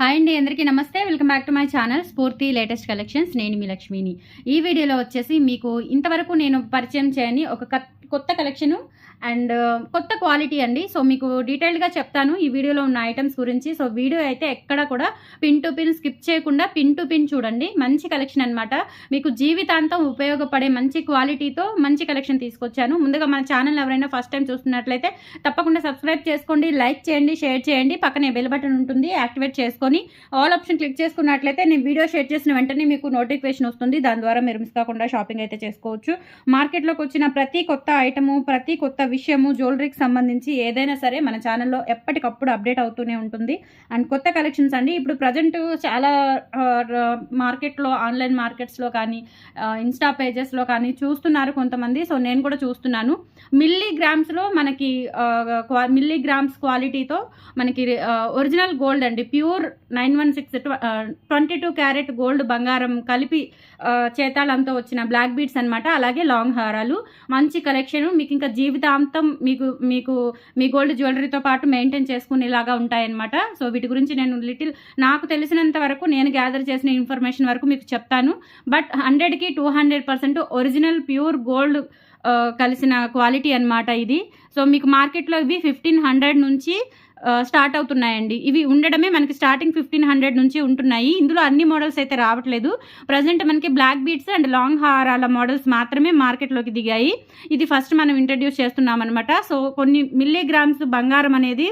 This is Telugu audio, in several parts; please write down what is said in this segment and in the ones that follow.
హాయ్ అండి అందరికీ నమస్తే. Welcome back to my channel Spoorthi latest collections. నేను మీ లక్ష్మిని. ఈ వీడియోలో వచ్చేసి మీకు ఇంతవరకు నేను పరిచయం చేయని ఒక కొత్త కలెక్షను అండ్ కొత్త క్వాలిటీ అండి. సో మీకు డీటెయిల్డ్గా చెప్తాను. ఈ వీడియోలో ఉన్న ఐటమ్స్ గురించి. సో వీడియో అయితే ఎక్కడ కూడా పిన్ టు పిన్ స్కిప్ చేయకుండా పిన్ టు పిన్ చూడండి. మంచి కలెక్షన్ అనమాట మీకు జీవితాంతం ఉపయోగపడే మంచి క్వాలిటీతో మంచి కలెక్షన్ తీసుకొచ్చాను. ముందుగా మన ఛానల్ ఎవరైనా ఫస్ట్ టైం చూస్తున్నట్లయితే తప్పకుండా సబ్స్క్రైబ్ చేసుకోండి లైక్ చేయండి షేర్ చేయండి. పక్కనే బెల్ బటన్ ఉంటుంది యాక్టివేట్ చేసుకొని ఆల్ ఆప్షన్ క్లిక్ చేసుకున్నట్లయితే నేను వీడియో షేర్ చేసిన వెంటనే మీకు నోటిఫికేషన్ వస్తుంది. దాని ద్వారా మీరు మిస్ కాకుండా షాపింగ్ అయితే చేసుకోవచ్చు. మార్కెట్లోకి వచ్చిన ప్రతి కొత్త ఐటము ప్రతి కొత్త విషయము జ్యువెలరీకి సంబంధించి ఏదైనా సరే మన ఛానల్లో ఎప్పటికప్పుడు అప్డేట్ అవుతూనే ఉంటుంది. అండ్ కొత్త కలెక్షన్స్ అండి ఇప్పుడు ప్రజెంట్ చాలా మార్కెట్లో ఆన్లైన్ మార్కెట్స్లో కానీ ఇన్స్టా పేజెస్లో కానీ చూస్తున్నారు కొంతమంది. సో నేను కూడా చూస్తున్నాను. మిల్లీగ్రామ్స్లో మనకి క్వా మిల్లీగ్రామ్స్ క్వాలిటీతో మనకి ఒరిజినల్ గోల్డ్ అండి. Pure nine one six twenty two carat gold బంగారం కలిపి ఆ, చేతాళంతో వచ్చిన బ్లాక్ బీడ్స్ అన్నమాట. అలాగే లాంగ్ హారాలు. మంచి కలెక్షన్. మీకు ఇంకా జీవితాంతం మీకు మీకు మీ గోల్డ్ జ్యువెలరీతో పాటు మెయింటైన్ చేసుకునేలాగా ఉంటాయన్నమాట. సో వీటి గురించి నేను లిటిల్ నాకు తెలిసినంత వరకు నేను గ్యాదర్ చేసిన ఇన్ఫర్మేషన్ వరకు మీకు చెప్తాను. బట్ హండ్రెడ్కి two hundred percent original pure gold కలిసిన క్వాలిటీ అనమాట ఇది. సో మీకు మార్కెట్లో ఇవి ఫిఫ్టీన్ హండ్రెడ్ నుంచి స్టార్ట్ అవుతున్నాయండి. ఇవి ఉండడమే మనకి స్టార్టింగ్ ఫిఫ్టీన్ హండ్రెడ్ నుంచి ఉంటున్నాయి. ఇందులో అన్ని మోడల్స్ అయితే రావట్లేదు. ప్రజెంట్ మనకి బ్లాక్ బీట్స్ అండ్ లాంగ్ హారాల మోడల్స్ మాత్రమే మార్కెట్లోకి దిగాయి. ఇది ఫస్ట్ మనం ఇంట్రడ్యూస్ చేస్తున్నాం అనమాట సో కొన్ని మిల్లీగ్రామ్స్ బంగారం అనేది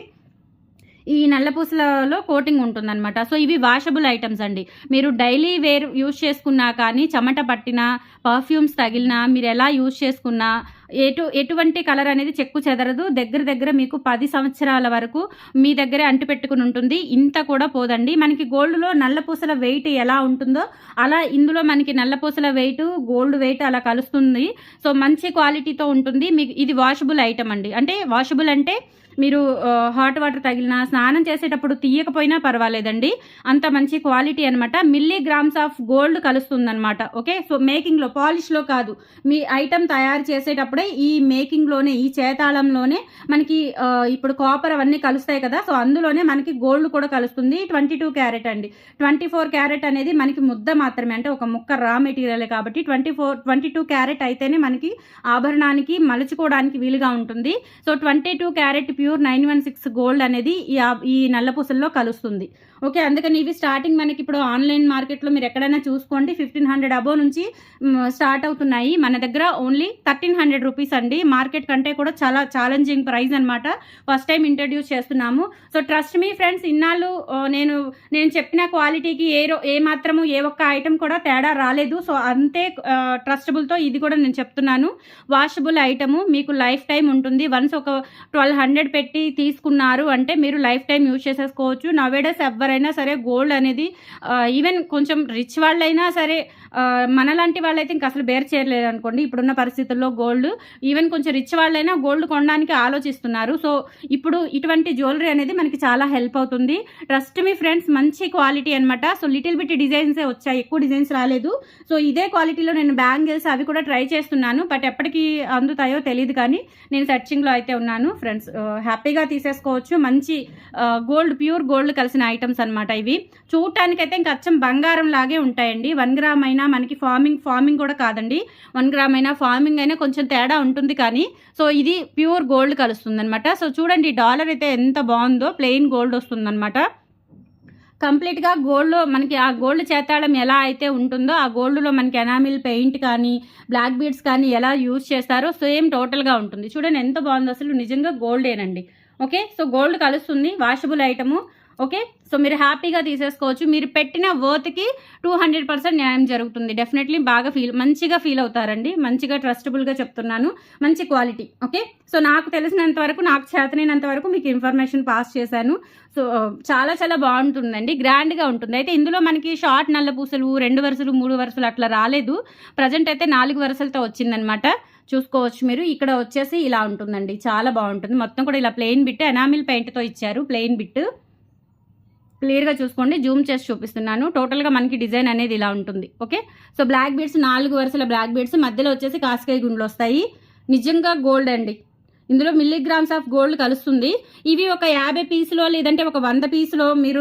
ఈ నల్లపూసలలో కోటింగ్ ఉంటుందన్నమాట. సో ఇవి వాషబుల్ ఐటమ్స్ అండి. మీరు డైలీ వేర్ యూజ్ చేసుకున్నా కానీ చెమట పట్టినా పర్ఫ్యూమ్స్ తగిలినా మీరు ఎలా యూజ్ చేసుకున్నా ఎటు ఎటువంటి కలర్ అనేది చెక్కు చెదరదు. దగ్గర దగ్గర మీకు పది సంవత్సరాల వరకు మీ దగ్గరే అంటు పెట్టుకుని ఉంటుంది. ఇంత కూడా పోదండి. మనకి గోల్డ్లో నల్లపూసల వెయిట్ ఎలా ఉంటుందో అలా ఇందులో మనకి నల్లపూసల వెయిట్ గోల్డ్ వెయిట్ అలా కలుస్తుంది. సో మంచి క్వాలిటీతో ఉంటుంది. మీకు ఇది వాషబుల్ ఐటమ్ అండి. అంటే వాషబుల్ అంటే మీరు హాట్ వాటర్ తగిలినా స్నానం చేసేటప్పుడు తీయకపోయినా పర్వాలేదండి. అంత మంచి క్వాలిటీ అనమాట మిల్లీ గ్రామ్స్ ఆఫ్ గోల్డ్ కలుస్తుందన్నమాట. ఓకే? సో మేకింగ్లో పాలిష్లో కాదు. మీ ఐటమ్ తయారు చేసేటప్పుడే ఈ మేకింగ్లోనే ఈ చేతాళంలోనే మనకి ఇప్పుడు కాపర్ అవన్నీ కలుస్తాయి కదా. సో అందులోనే మనకి గోల్డ్ కూడా కలుస్తుంది. ట్వంటీ టూ క్యారెట్ అండి. ట్వంటీ ఫోర్ క్యారెట్ అనేది మనకి ముద్ద మాత్రమే. అంటే ఒక ముక్క రా మెటీరియల్ కాబట్టి twenty four twenty two carat అయితేనే మనకి ఆభరణానికి మలుచుకోవడానికి వీలుగా ఉంటుంది. So twenty two carat pure nine one six gold అనేది ఈ నల్లపూసల్లో కలుస్తుంది. ఓకే అందుకని ఇవి స్టార్టింగ్ మనకి ఇప్పుడు ఆన్లైన్ మార్కెట్లో మీరు ఎక్కడైనా చూసుకోండి. ఫిఫ్టీన్ హండ్రెడ్ అబోవ్ నుంచి స్టార్ట్ అవుతున్నాయి. మన దగ్గర ఓన్లీ థర్టీన్ హండ్రెడ్ రూపీస్ అండి. మార్కెట్ కంటే కూడా చాలా ఛాలెంజింగ్ ప్రైస్ అనమాట ఫస్ట్ టైం ఇంట్రడ్యూస్ చేస్తున్నాము. సో ట్రస్ట్ మీ ఫ్రెండ్స్ ఇన్నాళ్ళు నేను నేను చెప్పిన క్వాలిటీకి ఏ రో ఏ మాత్రము ఏ ఒక్క ఐటెం కూడా తేడా రాలేదు. సో అంతే ట్రస్టబుల్తో ఇది కూడా నేను చెప్తున్నాను. వాషబుల్ ఐటము మీకు లైఫ్ టైం ఉంటుంది. వన్స్ ఒక ట్వెల్వ్ హండ్రెడ్ పెట్టి తీసుకున్నారు. అంటే మీరు లైఫ్ టైం యూజ్ చేసేసుకోవచ్చు. నవేడస్ ఎవరైనా సరే గోల్డ్ అనేది ఈవెన్ కొంచెం రిచ్ వాళ్ళైనా సరే మనలాంటి వాళ్ళైతే ఇంకా అసలు బేర్ చేయలేరు అనుకోండి ఇప్పుడున్న పరిస్థితుల్లో గోల్డ్ ఈవెన్ కొంచెం రిచ్ వాళ్ళైనా గోల్డ్ కొనడానికి ఆలోచిస్తున్నారు. సో ఇప్పుడు ఇటువంటి జ్యువెలరీ అనేది మనకి చాలా హెల్ప్ అవుతుంది. ట్రస్ట్ మీ ఫ్రెండ్స్ మంచి క్వాలిటీ అనమాట సో లిటిల్ బిట్ డిజైన్సే వచ్చాయి. ఎక్కువ డిజైన్స్ రాలేదు. సో ఇదే క్వాలిటీలో నేను బ్యాంగిల్స్ అవి కూడా ట్రై చేస్తున్నాను. బట్ ఎప్పటికీ అందుతాయో తెలియదు కానీ నేను సెర్చింగ్లో అయితే ఉన్నాను ఫ్రెండ్స్ హ్యాపీగా తీసేసుకోవచ్చు. మంచి గోల్డ్ ప్యూర్ గోల్డ్ కలిసిన ఐటమ్స్ అనమాట ఇవి. చూడటానికైతే ఇంకా అచ్చం బంగారం లాగే ఉంటాయండి. వన్ గ్రామ్ అయినా మనకి ఫార్మింగ్ ఫార్మింగ్ కూడా కాదండి. వన్ గ్రామ్ అయినా ఫార్మింగ్ అయినా కొంచెం తేడా ఉంటుంది కానీ సో ఇది ప్యూర్ గోల్డ్ కలుస్తుంది అనమాట సో చూడండి డాలర్ అయితే ఎంత బాగుందో ప్లెయిన్ గోల్డ్ వస్తుందన్నమాట. కంప్లీట్గా గోల్డ్లో మనకి ఆ గోల్డ్ చేతాళం ఎలా అయితే ఉంటుందో ఆ గోల్డ్లో మనకి ఎనామిల్ పెయింట్ కానీ బ్లాక్ బీడ్స్ కానీ ఎలా యూజ్ చేస్తారో సేమ్ టోటల్గా ఉంటుంది. చూడండి ఎంత బాగుందో అసలు నిజంగా గోల్డేనండి. ఓకే? సో గోల్డ్ కలుస్తుంది. Washable item okay? సో మీరు హ్యాపీగా తీసేసుకోవచ్చు. మీరు పెట్టిన వర్త్కి టూ హండ్రెడ్ పర్సెంట్ న్యాయం జరుగుతుంది. డెఫినెట్లీ బాగా ఫీల్ మంచిగా ఫీల్ అవుతారండి. మంచిగా ట్రస్టబుల్గా చెప్తున్నాను. మంచి క్వాలిటీ ఓకే? సో నాకు తెలిసినంత వరకు నాకు చేతనైనంత వరకు మీకు ఇన్ఫర్మేషన్ పాస్ చేశాను. సో చాలా చాలా బాగుంటుందండి. గ్రాండ్గా ఉంటుంది. అయితే ఇందులో మనకి షార్ట్ నల్ల పూసలు రెండు వరుసలు మూడు వరుసలు అట్లా రాలేదు. ప్రజెంట్ అయితే నాలుగు వరుసలతో వచ్చిందనమాట. చూసుకోవచ్చు మీరు. ఇక్కడ వచ్చేసి ఇలా ఉంటుందండి. చాలా బాగుంటుంది. మొత్తం కూడా ఇలా ప్లెయిన్ బిట్ ఎనామిల్ పెయింట్తో ఇచ్చారు. Plain bit. క్లియర్గా చూసుకోండి జూమ్ చేసి చూపిస్తున్నాను. టోటల్గా మనకి డిజైన్ అనేది ఇలా ఉంటుంది. ఓకే? సో బ్లాక్ బీడ్స్ నాలుగు వరుసల బ్లాక్ బీడ్స్ మధ్యలో వచ్చేసి కాస్కాయ గుండ్లు వస్తాయి. నిజంగా గోల్డ్ అండి. ఇందులో మిల్లీగ్రామ్స్ ఆఫ్ గోల్డ్ కలుస్తుంది. ఇవి ఒక యాభై పీసులో లేదంటే ఒక వంద పీసులో మీరు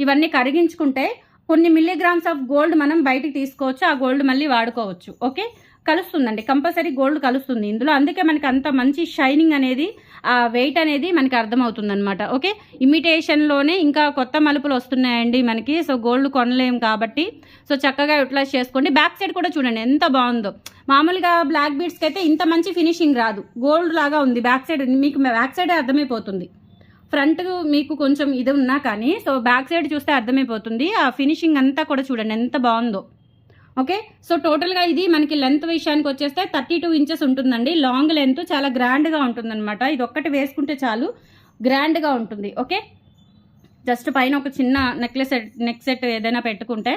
ఇవన్నీ కరిగించుకుంటే కొన్ని మిల్లీగ్రామ్స్ ఆఫ్ గోల్డ్ మనం బయటికి తీసుకోవచ్చు. ఆ గోల్డ్ మళ్ళీ వాడుకోవచ్చు. ఓకే? కలుస్తుందండి. కంపల్సరీ గోల్డ్ కలుస్తుంది ఇందులో. అందుకే మనకి అంత మంచి షైనింగ్ అనేది ఆ వెయిట్ అనేది మనకి అర్థమవుతుంది అనమాట ఓకే ఇమిటేషన్లోనే ఇంకా కొత్త మలుపులు వస్తున్నాయండి మనకి. సో గోల్డ్ కొనలేము కాబట్టి. సో చక్కగా యూటిలైజ్ చేసుకోండి. బ్యాక్ సైడ్ కూడా చూడండి ఎంత బాగుందో. మామూలుగా బ్లాక్ బీడ్స్కి అయితే ఇంత మంచి ఫినిషింగ్ రాదు. గోల్డ్ లాగా ఉంది. బ్యాక్ సైడ్ మీకు బ్యాక్ సైడే అర్థమైపోతుంది. ఫ్రంట్ మీకు కొంచెం ఇది ఉన్నా కానీ సో బ్యాక్ సైడ్ చూస్తే అర్థమైపోతుంది. ఆ ఫినిషింగ్ అంతా కూడా చూడండి ఎంత బాగుందో. ఓకే? సో టోటల్గా ఇది మనకి లెంత్ విషయానికి వచ్చేస్తే థర్టీ టూ ఇంచెస్ ఉంటుందండి. లాంగ్ లెంత్ చాలా గ్రాండ్గా ఉంటుందన్నమాట. ఇది ఒక్కటి వేసుకుంటే చాలు గ్రాండ్గా ఉంటుంది. ఓకే? జస్ట్ పైన ఒక చిన్న నెక్లెస్ నెక్ సెట్ ఏదైనా పెట్టుకుంటే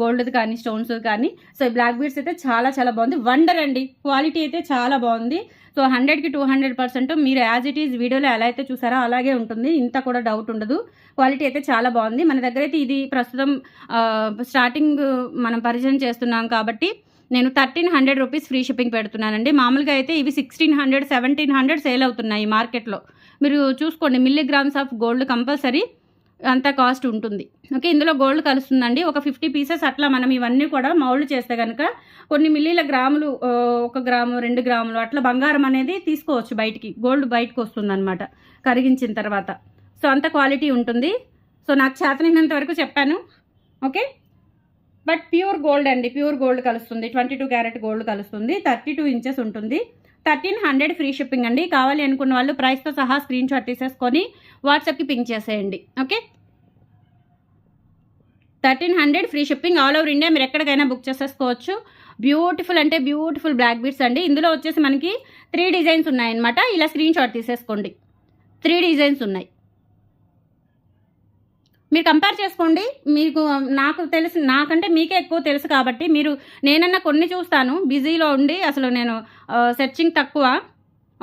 గోల్డ్ది కానీ స్టోన్స్ కానీ. సో ఈ బ్లాక్ బీడ్స్ అయితే చాలా చాలా బాగుంది. వండర్ అండి. క్వాలిటీ అయితే చాలా బాగుంది. సో హండ్రెడ్కి టూ హండ్రెడ్ పర్సెంట్ మీరు యాజ్ ఇట్ ఈజ్ వీడియోలో ఎలా అయితే చూసారో అలాగే ఉంటుంది. ఇంత కూడా డౌట్ ఉండదు. క్వాలిటీ అయితే చాలా బాగుంది. మన దగ్గర అయితే ఇది ప్రస్తుతం స్టార్టింగ్ మనం పరిచయం చేస్తున్నాం కాబట్టి నేను thirteen hundred rupees free shipping పెడుతున్నానండి. మామూలుగా అయితే ఇవి sixteen hundred seventeen hundred sale అవుతున్నాయి మార్కెట్లో. మీరు చూసుకోండి మిల్లీగ్రామ్స్ ఆఫ్ గోల్డ్ కంపల్సరీ. అంత కాస్ట్ ఉంటుంది. ఓకే ఇందులో గోల్డ్ కలుస్తుందండి. ఒక ఫిఫ్టీ పీసెస్ అట్లా మనం ఇవన్నీ కూడా మౌల్డ్ చేస్తే కనుక కొన్ని మిల్లీల గ్రాములు ఒక గ్రాము రెండు గ్రాములు అట్లా బంగారం అనేది తీసుకోవచ్చు బయటికి. గోల్డ్ బయటకు వస్తుందన్నమాట కరిగించిన తర్వాత. సో అంత క్వాలిటీ ఉంటుంది. సో నాకు చేతనైనంత వరకు చెప్పాను. ఓకే? బట్ ప్యూర్ గోల్డ్ అండి. ప్యూర్ గోల్డ్ కలుస్తుంది. ట్వంటీ టూ క్యారెట్ గోల్డ్ కలుస్తుంది. థర్టీ టూ ఇంచెస్ ఉంటుంది. థర్టీన్ హండ్రెడ్ ఫ్రీ షిప్పింగ్ అండి. కావాలి అనుకున్న వాళ్ళు ప్రైస్తో సహా స్క్రీన్ షాట్ తీసేసుకొని వాట్సాప్కి పింక్ చేసేయండి. Okay? Thirteen hundred free shipping all over India మీరు ఎక్కడికైనా బుక్ చేసేసుకోవచ్చు. బ్యూటిఫుల్ అంటే బ్యూటిఫుల్ బ్లాక్ బీట్స్ అండి. ఇందులో వచ్చేసి మనకి త్రీ డిజైన్స్ ఉన్నాయన్నమాట. ఇలా స్క్రీన్ షాట్ తీసేసుకోండి. త్రీ డిజైన్స్ ఉన్నాయి. మీరు కంపేర్ చేసుకోండి. మీకు నాకు తెలుసు నాకంటే మీకే ఎక్కువ తెలుసు కాబట్టి మీరు నేనన్నా కొన్ని చూస్తాను. బిజీలో ఉండి అసలు నేను సెర్చింగ్ తక్కువ.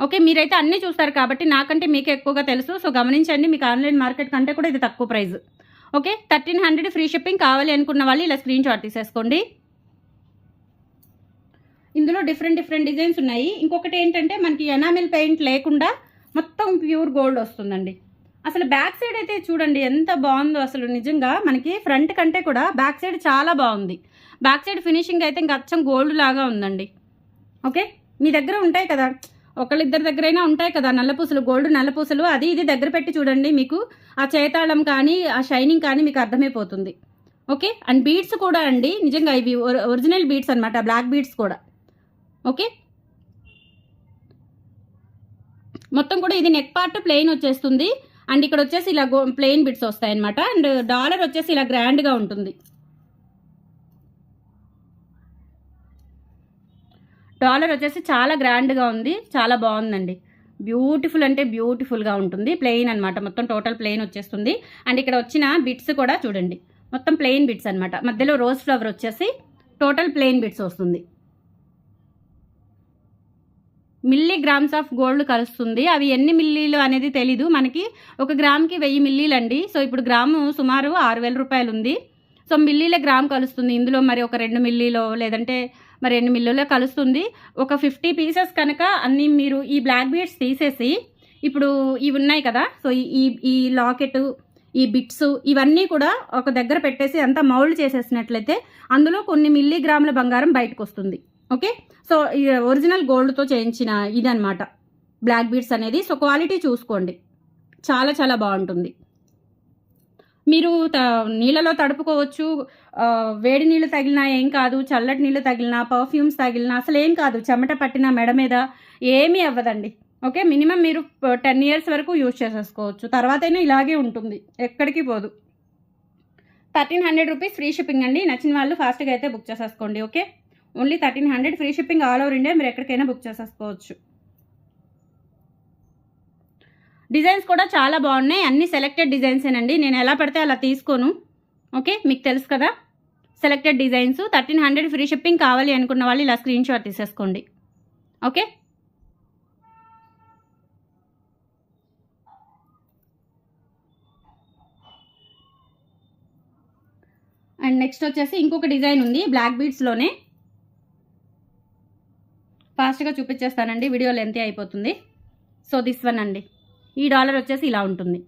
ఓకే మీరైతే అన్నీ చూస్తారు కాబట్టి నాకంటే మీకే ఎక్కువగా తెలుసు. సో గమనించండి మీకు ఆన్లైన్ మార్కెట్ కంటే కూడా ఇది తక్కువ price okay thirteen hundred free shipping కావాలి అనుకున్న వాళ్ళు ఇలా స్క్రీన్ షాట్ తీసేసుకోండి. ఇందులో డిఫరెంట్ డిఫరెంట్ డిజైన్స్ ఉన్నాయి. ఇంకొకటి ఏంటంటే మనకి ఎనామిల్ పెయింట్ లేకుండా మొత్తం ప్యూర్ గోల్డ్ వస్తుందండి. అసలు బ్యాక్ సైడ్ అయితే చూడండి ఎంత బాగుందో అసలు నిజంగా మనకి ఫ్రంట్ కంటే కూడా బ్యాక్ సైడ్ చాలా బాగుంది. బ్యాక్ సైడ్ ఫినిషింగ్ అయితే ఇంకా అచ్చం గోల్డ్ లాగా ఉందండి. ఓకే? మీ దగ్గర ఉంటాయి కదా? ఒకళ్ళిద్దరి దగ్గరైనా ఉంటాయి కదా? నల్లపూసలు గోల్డ్ నల్లపూసలు అది ఇది దగ్గర పెట్టి చూడండి మీకు. ఆ చేతాళం కానీ ఆ షైనింగ్ కానీ మీకు అర్థమైపోతుంది. ఓకే? అండ్ బీడ్స్ కూడా అండి. నిజంగా ఇవి ఒరిజినల్ బీడ్స్ అనమాట బ్లాక్ బీడ్స్ కూడా. ఓకే? మొత్తం కూడా ఇది నెక్ పార్ట్ ప్లెయిన్ వచ్చేస్తుంది. అండ్ ఇక్కడ వచ్చేసి ఇలా గో ప్లెయిన్ బిట్స్ వస్తాయి అనమాట అండ్ డాలర్ వచ్చేసి ఇలా గ్రాండ్గా ఉంటుంది. డాలర్ వచ్చేసి చాలా గ్రాండ్గా ఉంది. చాలా బాగుందండి. బ్యూటిఫుల్ అంటే బ్యూటిఫుల్గా ఉంటుంది. ప్లెయిన్ అనమాట మొత్తం టోటల్ ప్లెయిన్ వచ్చేస్తుంది. అండ్ ఇక్కడ వచ్చిన బిట్స్ కూడా చూడండి. మొత్తం ప్లెయిన్ బిట్స్ అనమాట మధ్యలో రోజ్ ఫ్లవర్ వచ్చేసి టోటల్ ప్లెయిన్ బిట్స్ వస్తుంది. మిల్లీ గ్రామ్స్ ఆఫ్ గోల్డ్ కలుస్తుంది. అవి ఎన్ని మిల్లీలు అనేది తెలీదు. మనకి ఒక గ్రామ్కి వెయ్యి మిల్లీలు అండి సో ఇప్పుడు గ్రాము సుమారు ఆరు వేల రూపాయలు ఉంది సో మిల్లీల గ్రామ్ కలుస్తుంది. ఇందులో మరి ఒక రెండు మిల్లీలో లేదంటే మరి ఎన్ని మిల్లులో కలుస్తుంది. ఒక ఫిఫ్టీ పీసెస్ కనుక అన్నీ మీరు ఈ బ్లాక్ బీడ్స్ తీసేసి ఇప్పుడు ఇవి ఉన్నాయి కదా సో ఈ- ఈ ఈ లాకెట్ ఈ బిట్స్ ఇవన్నీ కూడా ఒక దగ్గర పెట్టేసి అంతా మౌల్డ్ చేసేసినట్లయితే అందులో కొన్ని మిల్లీ గ్రాముల బంగారం బయటకు వస్తుంది ఓకే? సో ఈ ఒరిజినల్ గోల్డ్తో చేయించిన ఇదనమాట బ్లాక్ బీడ్స్ అనేది. సో క్వాలిటీ చూసుకోండి. చాలా చాలా బాగుంటుంది. మీరు త నీళ్ళలో తడుపుకోవచ్చు. వేడి నీళ్ళు తగిలినా ఏం కాదు. చల్లటి నీళ్ళు తగిలినా పర్ఫ్యూమ్స్ తగిలినా అసలు ఏం కాదు. చెమట పట్టిన మెడ మీద ఏమీ అవ్వదండి. ఓకే? మినిమం మీరు టెన్ ఇయర్స్ వరకు యూజ్ చేసేసుకోవచ్చు. తర్వాతైనా ఇలాగే ఉంటుంది. ఎక్కడికి పోదు. Thirteen hundred rupees free shipping అండి. నచ్చిన వాళ్ళు ఫాస్ట్గా అయితే బుక్ చేసేసుకోండి. Okay? Only thirteen hundred free shipping all over India మీరు ఎక్కడికైనా బుక్ చేసేసుకోవచ్చు. డిజైన్స్ కూడా చాలా బాగున్నాయి. అన్ని సెలెక్టెడ్ డిజైన్సేనండి. నేను ఎలా పడితే అలా తీసుకోను. ఓకే? మీకు తెలుసు కదా? Selected designs. Thirteen hundred free shipping కావాలి అనుకున్న వాళ్ళు ఇలా స్క్రీన్ షాట్ తీసేసుకోండి. ఓకే? అండ్ నెక్స్ట్ వచ్చేసి ఇంకొక డిజైన్ ఉంది. బ్లాక్ బీడ్స్లోనే. ఫాస్ట్గా చూపించేస్తానండి. వీడియో లెంతే అయిపోతుంది. సో దిస్ వన్ అండి. ఈ డాలర్ వచ్చేసి ఇలా ఉంటుంది.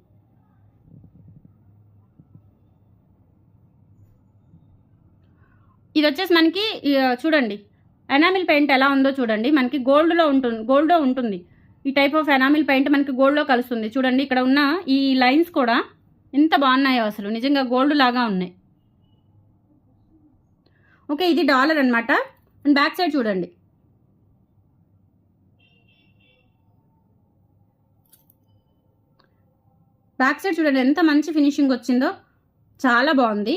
ఇది వచ్చేసి మనకి చూడండి. ఎనామిల్ పెయింట్ ఎలా ఉందో చూడండి. మనకి గోల్డ్లో ఉంటుంది గోల్డ్లో ఉంటుంది. ఈ టైప్ ఆఫ్ ఎనామిల్ పెయింట్ మనకి గోల్డ్లో కలుస్తుంది. చూడండి ఇక్కడ ఉన్న ఈ లైన్స్ కూడా ఎంత బాగున్నాయో అసలు. నిజంగా గోల్డ్ లాగా ఉన్నాయి. ఓకే ఇది డాలర్ అనమాట అండ్ బ్యాక్ సైడ్ చూడండి. బ్యాక్ సైడ్ చూడండి ఎంత మంచి ఫినిషింగ్ వచ్చిందో. చాలా బాగుంది.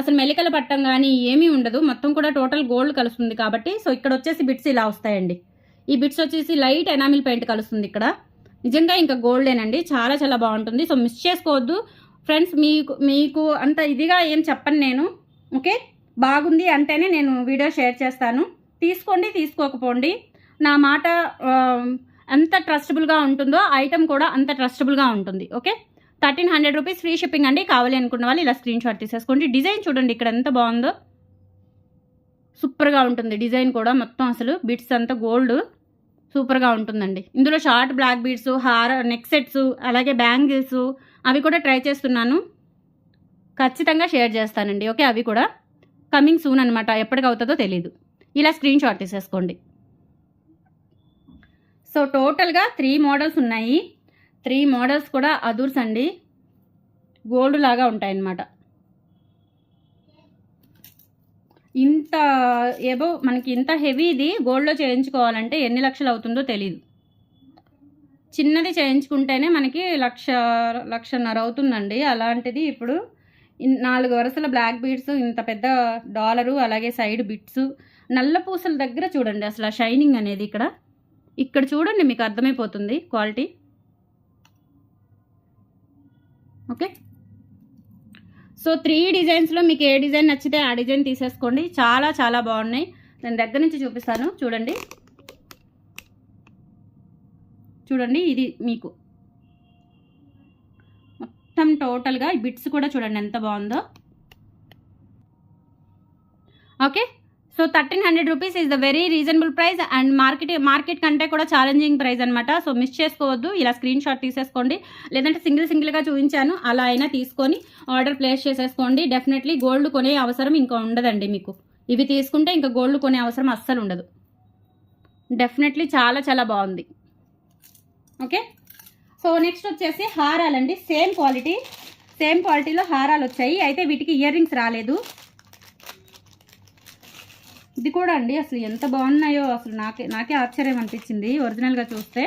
అసలు మెలికల పట్టం కానీ ఏమీ ఉండదు. మొత్తం కూడా టోటల్ గోల్డ్ కలుస్తుంది కాబట్టి సో ఇక్కడ వచ్చేసి బిట్స్ ఇలా వస్తాయండి. ఈ బిట్స్ వచ్చేసి లైట్ ఎనామిల్ పెయింట్ కలుస్తుంది ఇక్కడ. నిజంగా ఇంకా గోల్డేనండి చాలా చాలా బాగుంటుంది. సో మిస్ చేసుకోవద్దు. ఫ్రెండ్స్ మీకు మీకు అంత ఇదిగా ఏం చెప్పను నేను. ఓకే బాగుంది అంటేనే నేను వీడియో షేర్ చేస్తాను. తీసుకోండి తీసుకోకపోండి. నా మాట ఎంత ట్రస్టబుల్గా ఉంటుందో ఐటెం కూడా అంత ట్రస్టబుల్గా ఉంటుంది. Okay thirteen hundred rupees free shipping అండి. కావాలి అనుకున్న వాళ్ళు ఇలా స్క్రీన్ షాట్ తీసేసుకోండి. డిజైన్ చూడండి ఇక్కడ ఎంత బాగుందో. సూపర్గా ఉంటుంది డిజైన్ కూడా మొత్తం అసలు. బిట్స్ అంతా గోల్డ్. సూపర్గా ఉంటుందండి. ఇందులో షార్ట్ బ్లాక్ బీడ్స్ హార్ నెక్ సెట్స్ అలాగే బ్యాంగిల్స్ అవి కూడా ట్రై చేస్తున్నాను. ఖచ్చితంగా షేర్ చేస్తానండి. ఓకే అవి కూడా. కమింగ్ సూన్ అనమాట ఎప్పటికి అవుతుందో తెలియదు ఇలా స్క్రీన్ షాట్ తీసేసుకోండి. సో టోటల్గా త్రీ మోడల్స్ ఉన్నాయి. త్రీ మోడల్స్ కూడా అదూర్స్ అండి. గోల్డ్ లాగా ఉంటాయన్నమాట. ఇంత ఏబో మనకి ఇంత హెవీ ఇది గోల్డ్లో చేయించుకోవాలంటే ఎన్ని లక్షలు అవుతుందో తెలియదు చిన్నది చేయించుకుంటేనే మనకి లక్ష లక్షన్నర అవుతుందండి. అలాంటిది ఇప్పుడు నాలుగు వరుసల బ్లాక్ బీడ్స్ ఇంత పెద్ద డాలరు అలాగే సైడ్ బిట్స్ నల్ల పూసల దగ్గర చూడండి అసలు షైనింగ్ అనేది ఇక్కడ. ఇక్కడ చూడండి మీకు అర్థమైపోతుంది క్వాలిటీ. ఓకే? సో త్రీ డిజైన్స్లో మీకు ఏ డిజైన్ నచ్చితే ఆ డిజైన్ తీసేసుకోండి. చాలా చాలా బాగున్నాయి. నేను దగ్గర నుంచి చూపిస్తాను. చూడండి. చూడండి ఇది మీకు. మొత్తం టోటల్గా ఈ బిట్స్ కూడా చూడండి ఎంత బాగుందో. Okay? So thirteen hundred rupees is the very reasonable price and market market కంటే కూడా ఛాలెంజింగ్ ప్రైస్ అనమాట సో మిస్ చేసుకోవద్దు ఇలా స్క్రీన్ షాట్ తీసేసుకోండి. లేదంటే సింగిల్ సింగిల్గా చూపించాను అలా అయినా తీసుకొని ఆర్డర్ ప్లేస్ చేసేసుకోండి. డెఫినెట్లీ గోల్డ్ కొనే అవసరం ఇంకా ఉండదండి మీకు. ఇవి తీసుకుంటే ఇంకా గోల్డ్ కొనే అవసరం అస్సలు ఉండదు. డెఫినెట్లీ చాలా చాలా బాగుంది. ఓకే? సో నెక్స్ట్ వచ్చేసి హారాలండి. సేమ్ క్వాలిటీ సేమ్ క్వాలిటీలో హారాలు వచ్చాయి. అయితే వీటికి ఇయర్ రింగ్స్ రాలేదు. ఇది కూడా అండి అసలు ఎంత బాగున్నాయో అసలు నాకే నాకే ఆశ్చర్యం అనిపించింది ఒరిజినల్గా చూస్తే.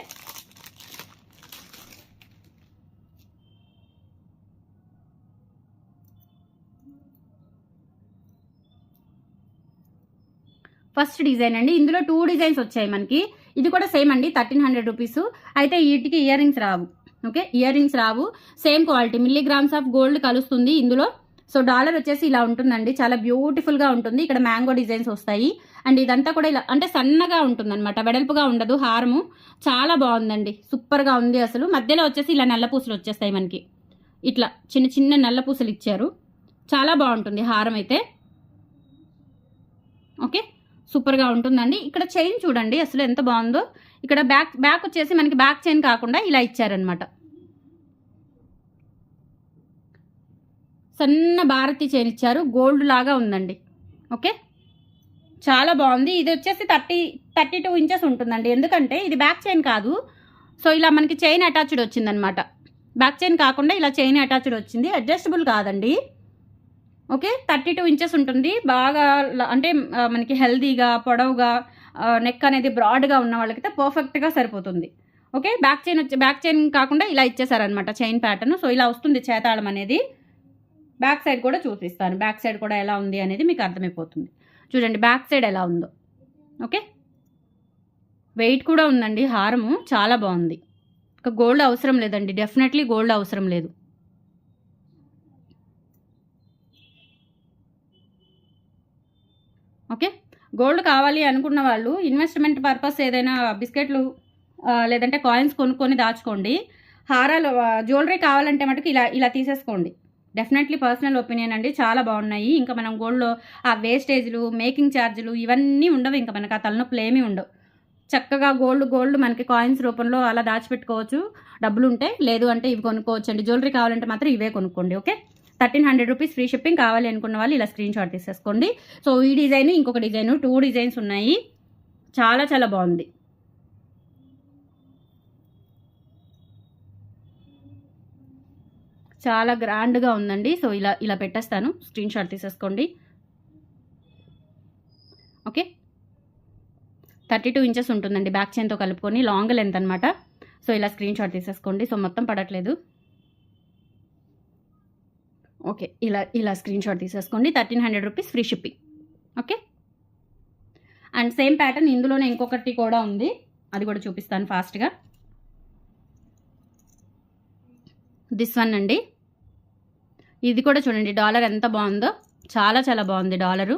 ఫస్ట్ డిజైన్ అండి. ఇందులో టూ డిజైన్స్ వచ్చాయి మనకి. ఇది కూడా సేమ్ అండి థర్టీన్ హండ్రెడ్ రూపీస్ అయితే వీటికి ఇయర్ రింగ్స్ రావు. Okay earrings Rao. Same quality milligrams of gold కలుస్తుంది ఇందులో. సో డాలర్ వచ్చేసి ఇలా ఉంటుందండి. చాలా బ్యూటిఫుల్గా ఉంటుంది. ఇక్కడ మ్యాంగో డిజైన్స్ వస్తాయి. అండ్ ఇదంతా కూడా ఇలా అంటే సన్నగా ఉంటుందన్నమాట. వెడల్పుగా ఉండదు. హారము చాలా బాగుందండి. సూపర్గా ఉంది అసలు. మధ్యలో వచ్చేసి ఇలా నల్ల పూసలు వచ్చేస్తాయి మనకి. ఇట్లా చిన్న చిన్న నల్ల పూసలు ఇచ్చారు. చాలా బాగుంటుంది హారం అయితే. ఓకే? సూపర్గా ఉంటుందండి. ఇక్కడ చైన్ చూడండి. అసలు ఎంత బాగుందో. ఇక్కడ బ్యాక్ బ్యాక్ వచ్చేసి మనకి బ్యాక్ చైన్ కాకుండా ఇలా ఇచ్చారనమాట సన్న భారతి చైన్ ఇచ్చారు. గోల్డ్ లాగా ఉందండి. ఓకే? చాలా బాగుంది. ఇది వచ్చేసి థర్టీ థర్టీ టూ ఇంచెస్ ఉంటుందండి. ఎందుకంటే ఇది బ్యాక్ చైన్ కాదు. సో ఇలా మనకి చైన్ అటాచ్డ్ వచ్చిందనమాట బ్యాక్ చైన్ కాకుండా ఇలా చైన్ అటాచ్డ్ వచ్చింది. అడ్జస్టబుల్ కాదండి. ఓకే? థర్టీ టూ ఇంచెస్ ఉంటుంది. బాగా అంటే మనకి హెల్దీగా పొడవుగా నెక్ అనేది బ్రాడ్గా ఉన్న వాళ్ళకైతే పర్ఫెక్ట్గా సరిపోతుంది. ఓకే? బ్యాక్ చైన్ వచ్చి బ్యాక్ చైన్ కాకుండా ఇలా ఇచ్చేసారనమాట చైన్ ప్యాటర్న్. సో ఇలా వస్తుంది చేతాళం అనేది. బ్యాక్ సైడ్ కూడా చూపిస్తాను. బ్యాక్ సైడ్ కూడా ఎలా ఉంది అనేది మీకు అర్థమైపోతుంది. చూడండి బ్యాక్ సైడ్ ఎలా ఉందో. ఓకే? వెయిట్ కూడా ఉందండి హారము. చాలా బాగుంది. ఇంకా గోల్డ్ అవసరం లేదండి. డెఫినెట్లీ గోల్డ్ అవసరం లేదు. ఓకే? గోల్డ్ కావాలి అనుకున్న వాళ్ళు ఇన్వెస్ట్మెంట్ పర్పస్ ఏదైనా బిస్కెట్లు లేదంటే కాయిన్స్ కొనుక్కొని దాచుకోండి. హారాలు జ్యువెలరీ కావాలంటే మటుకు ఇలా ఇలా తీసేసుకోండి. డెఫినెట్లీ పర్సనల్ ఒపీనియన్ అండి. చాలా బాగున్నాయి. ఇంకా మనం గోల్డ్లో ఆ వేస్టేజ్లు మేకింగ్ ఛార్జీలు ఇవన్నీ ఉండవు. ఇంకా మనకు ఆ తలనొప్పులు ఏమీ ఉండవు. చక్కగా గోల్డ్ గోల్డ్ మనకి కాయిన్స్ రూపంలో అలా దాచిపెట్టుకోవచ్చు. డబ్బులు ఉంటే లేదు అంటే ఇవి కొనుక్కోవచ్చు అండి జ్యువెలరీ కావాలంటే మాత్రం ఇవే కొనుక్కోండి. Okay? Thirteen hundred rupees free shipping కావాలి అనుకున్న వాళ్ళు ఇలా స్క్రీన్ షాట్ తీసేసుకోండి. సో ఈ డిజైన్ ఇంకొక డిజైన్ టూ డిజైన్స్ ఉన్నాయి. చాలా చాలా బాగుంది. చాలా గ్రాండ్గా ఉందండి. సో ఇలా ఇలా పెట్టేస్తాను. స్క్రీన్ షాట్ తీసేసుకోండి. ఓకే. థర్టీ టూ ఇంచెస్ ఉంటుందండి బ్యాక్ చైన్తో కలుపుకొని. లాంగ్ లెంత్ అనమాట సో ఇలా స్క్రీన్ షాట్ తీసేసుకోండి. సో మొత్తం పడట్లేదు. ఓకే. ఇలా ఇలా స్క్రీన్ షాట్ తీసేసుకోండి. Thirteen hundred rupees free shipping. Okay. And same pattern ఇందులోనే ఇంకొకటి కూడా ఉంది. అది కూడా చూపిస్తాను ఫాస్ట్గా. దిస్ వన్ అండి. ఇది కూడా చూడండి డాలర్ ఎంత బాగుందో. చాలా చాలా బాగుంది డాలరు.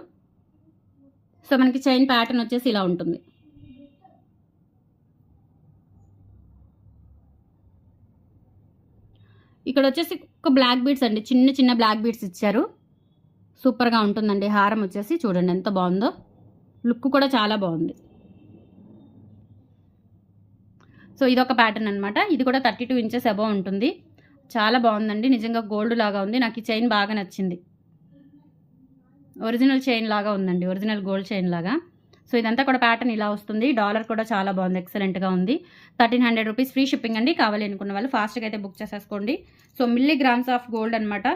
సో మనకి చైన్ ప్యాటర్న్ వచ్చేసి ఇలా ఉంటుంది. ఇక్కడ వచ్చేసి ఒక బ్లాక్ బీడ్స్ అండి చిన్న చిన్న బ్లాక్ బీడ్స్ ఇచ్చారు. సూపర్గా ఉంటుందండి హారం వచ్చేసి. చూడండి ఎంత బాగుందో. లుక్ కూడా చాలా బాగుంది. సో ఇదొక ప్యాటర్న్ అనమాట ఇది కూడా థర్టీ టూ ఇంచెస్ అబవ్ ఉంటుంది. చాలా బాగుందండి. నిజంగా గోల్డ్ లాగా ఉంది. నాకు ఈ చైన్ బాగా నచ్చింది. ఒరిజినల్ చైన్ లాగా ఉందండి. ఒరిజినల్ గోల్డ్ చైన్ లాగా. సో ఇదంతా కూడా ప్యాటర్న్ ఇలా వస్తుంది. డాలర్ కూడా చాలా బాగుంది. ఎక్సలెంట్గా ఉంది. Thirteen hundred rupees free shipping అండి. కావాలి అనుకున్న వాళ్ళు ఫాస్ట్గా అయితే బుక్ చేసేసుకోండి. సో మిల్లీగ్రామ్స్ ఆఫ్ గోల్డ్ అనమాట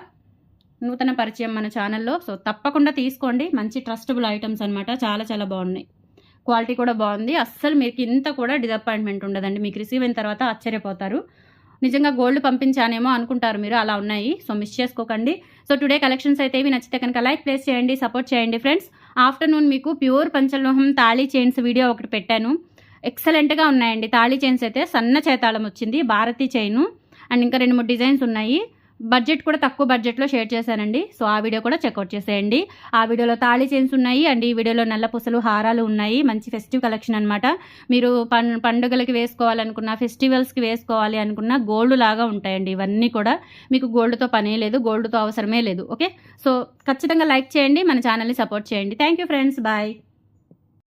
నూతన పరిచయం మన ఛానల్లో. సో తప్పకుండా తీసుకోండి. మంచి ట్రస్టబుల్ ఐటమ్స్ అనమాట చాలా చాలా బాగున్నాయి. క్వాలిటీ కూడా బాగుంది. అస్సలు మీకు ఇంత కూడా డిసప్పాయింట్మెంట్ ఉండదండి. మీకు రిసీవ్ అయిన తర్వాత ఆశ్చర్యపోతారు. నిజంగా గోల్డ్ పంపించానేమో అనుకుంటారు మీరు అలా ఉన్నాయి. సో మిస్ చేసుకోకండి. సో టుడే కలెక్షన్స్ అయితే ఇవి నచ్చితే కనుక లైక్ ప్లేస్ చేయండి సపోర్ట్ చేయండి ఫ్రెండ్స్ ఆఫ్టర్నూన్ మీకు ప్యూర్ పంచలోహం తాళీ చైన్స్ వీడియో ఒకటి పెట్టాను. ఎక్సలెంట్గా ఉన్నాయండి. తాళీ చైన్స్ అయితే సన్న చేతాళం వచ్చింది భారతీ చైను అండ్ ఇంకా రెండు మూడు డిజైన్స్ ఉన్నాయి. బడ్జెట్ కూడా తక్కువ బడ్జెట్లో షేర్ చేశానండి. సో ఆ వీడియో కూడా చెక్అవుట్ చేసేయండి. ఆ వీడియోలో తాళీ చైన్స్ ఉన్నాయి. అండ్ ఈ వీడియోలో నల్ల పూసలు హారాలు ఉన్నాయి. మంచి ఫెస్టివ్ కలెక్షన్ అనమాట మీరు పం పండుగలకి వేసుకోవాలనుకున్న ఫెస్టివల్స్కి వేసుకోవాలి అనుకున్న గోల్డ్ లాగా ఉంటాయండి ఇవన్నీ కూడా. మీకు గోల్డ్తో పనే లేదు గోల్డ్తో అవసరమే లేదు. ఓకే? సో ఖచ్చితంగా లైక్ చేయండి. మన ఛానల్ని సపోర్ట్ చేయండి. Thank you friends bye